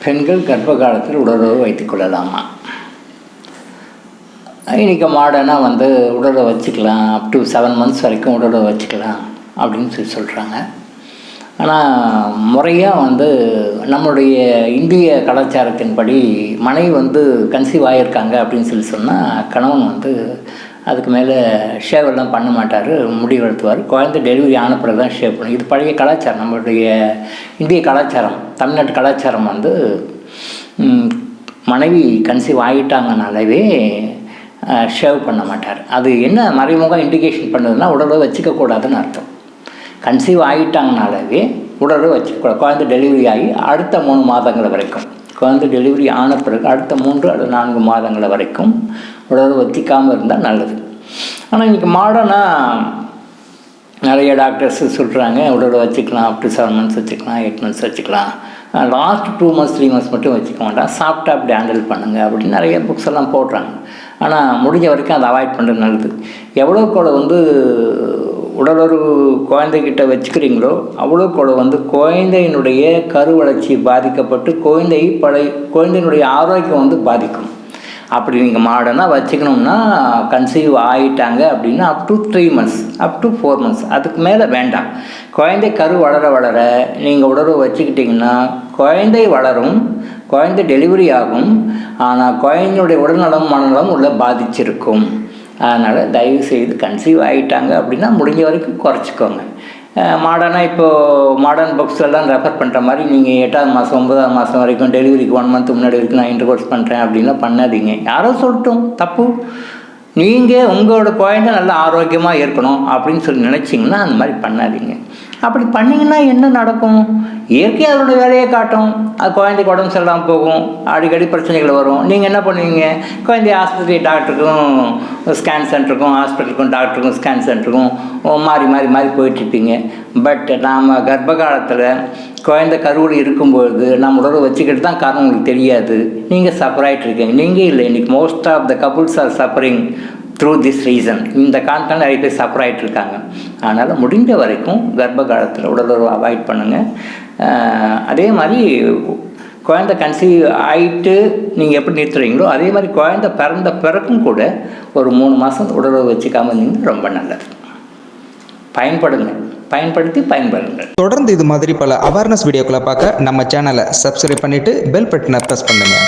பெண்கள் கர்ப்ப காலத்தில் உடலுறவு வைத்துக் கொள்ளலாமா? இன்றைக்கி மாடர்னாக வந்து உடலை வச்சுக்கலாம் அப் டு செவன் மந்த்ஸ் வரைக்கும் உடலை வச்சுக்கலாம் அப்படின்னு சொல்லி சொல்கிறாங்க ஆனால் முறையாக வந்து நம்மளுடைய இந்திய கலாச்சாரத்தின்படி மனைவி வந்து கன்சீவ் ஆகியிருக்காங்க அப்படின்னு சொல்லி சொன்னால் கணவன் வந்து அதுக்கு மேலே ஷேவ் எல்லாம் பண்ண மாட்டார் முடி வளர்த்துவார். குழந்தை டெலிவரி ஆன பிறகு தான் ஷேவ் பண்ணும் இது பழைய கலாச்சாரம் நம்மளுடைய இந்திய கலாச்சாரம் தமிழ்நாட்டு கலாச்சாரம் வந்து மனைவி கன்சீவ் ஆகிட்டாங்கனாலவே ஷேவ் பண்ண மாட்டார். அது என்ன மறைமுக இண்டிகேஷன் பண்ணுதுன்னா உடலை வச்சுக்கக்கூடாதுன்னு அர்த்தம். கன்சீவ் ஆகிட்டாங்கனாலவே உடலை வச்சுக்கூடாது குழந்தை டெலிவரி ஆகி அடுத்த மூணு மாதங்கள் வரைக்கும். குழந்தை டெலிவரி ஆன பிறகு அடுத்த மூன்று அல்லது நான்கு மாதங்கள் வரைக்கும் உடல் ஒத்திக்காமல் இருந்தால் நல்லது. ஆனால் இன்றைக்கி மாடர்னாக நிறைய டாக்டர்ஸ் சொல்கிறாங்க உடலை வச்சுக்கலாம் அப் டு செவன் மந்த்ஸ் வச்சுக்கலாம். எயிட் மந்த்ஸ் வச்சுக்கலாம் last two months three months மட்டும் வச்சுக்க வேண்டாம். சாப்பிட்டா அப்படி ஹேண்டில் பண்ணுங்கள் அப்படின்னு நிறைய புக்ஸ் எல்லாம் போடுறாங்க. ஆனால் முடிஞ்ச வரைக்கும் அதை அவாய்ட் பண்ணுறது நல்லது. எவ்வளோக்கு எவ்வளோ வந்து உடலுறவு குழந்தைகிட்ட வச்சுக்கிறீங்களோ அவ்வளோ எவ்வளோ வந்து குழந்தையினுடைய கரு வளர்ச்சி பாதிக்கப்பட்டு குழந்தை பழைய குழந்தையினுடைய ஆரோக்கியம் வந்து பாதிக்கும். அப்படி நீங்கள் மாடர்னாக வச்சுக்கணும்னா கன்சீவ் ஆகிட்டாங்க அப்படின்னா up to three months up to four months அதுக்கு மேலே வேண்டாம். குழந்தை கரு வளர வளர நீங்கள் உடலுறவு வச்சுக்கிட்டிங்கன்னா குழந்தை வளரும் குழந்தை டெலிவரி ஆகும் ஆனால் குழந்தையுடைய உடல்நலம் மனநலம் உள்ள பாதிச்சிருக்கும். அதனால் தயவு செய்து கன்சீவ் ஆகிட்டாங்க அப்படின்னா முடிஞ்ச வரைக்கும் குறைச்சிக்கோங்க. மாடர்னாக இப்போது மாடர்ன் புக்ஸ் எல்லாம் ரெஃபர் பண்ணுற மாதிரி நீங்கள் எட்டாவது மாதம் ஒன்பதாவது மாதம் வரைக்கும் டெலிவரிக்கு ஒன் மந்த் முன்னாடி வரைக்கும் நான் இன்டர்கோர்ஸ் பண்ணுறேன் அப்படின்லாம் பண்ணாதீங்க. யாரோ சொல்லட்டும் தப்பு. நீங்கள் உங்களோட குழந்தை நல்லா ஆரோக்கியமாக இருக்கணும் அப்படின்னு சொல்லி நினச்சிங்கன்னா அந்த மாதிரி பண்ணாதீங்க. அப்படி பண்ணிங்கன்னா என்ன நடக்கும்? இயற்கையாக அதோட வேலையை காட்டும். அது குழந்தைக்கு உடம்பு சரியில்லாமல் போகும். அடிக்கடி பிரச்சனைகள் வரும். நீங்கள் என்ன பண்ணுவீங்க? குழந்தை ஆஸ்பத்திரி டாக்டருக்கும் ஸ்கேன் சென்டருக்கும் ஹாஸ்பிட்டலுக்கும் டாக்டருக்கும் ஸ்கேன் சென்டருக்கும் மாறி மாறி மாறி போயிட்டுருப்பீங்க பட் நாம் கர்ப்ப காலத்தில் குழந்தை கருவில் இருக்கும்பொழுது நம்ம உடலை வச்சுக்கிட்டு தான் காரணம் உங்களுக்கு தெரியாது. நீங்கள் சஃபர் ஆகிட்டு இருக்கீங்க. நீங்கள் இல்லை. இன்றைக்கி most of the couples are suffering through this reason இந்த காரணத்தால் நிறைய பேர் சஃபர் ஆகிட்டு இருக்காங்க. அதனால் முடிந்த வரைக்கும் கர்ப்ப காலத்தில் உடலுறவு அவாய்ட் பண்ணுங்கள் அதே மாதிரி குழந்தை கன்சீவ் ஆகிட்டு நீங்கள் எப்படி நிறுத்துறீங்களோ அதே மாதிரி குழந்தை பிறந்த பிறக்கும் கூட ஒரு மூணு மாதம் உடலுறவு வச்சுக்காமல் இருந்தீங்கன்னா ரொம்ப நல்லது. பயன்படுங்க. பயன்படுத்தி பயன்படுங்கள் தொடர்ந்து இது மாதிரி பல அவேர்னஸ் வீடியோக்களை பார்க்க நம்ம சேனலை சப்ஸ்கிரைப் பண்ணிட்டு பெல் பட்டனை ப்ரெஸ் பண்ணுங்கள்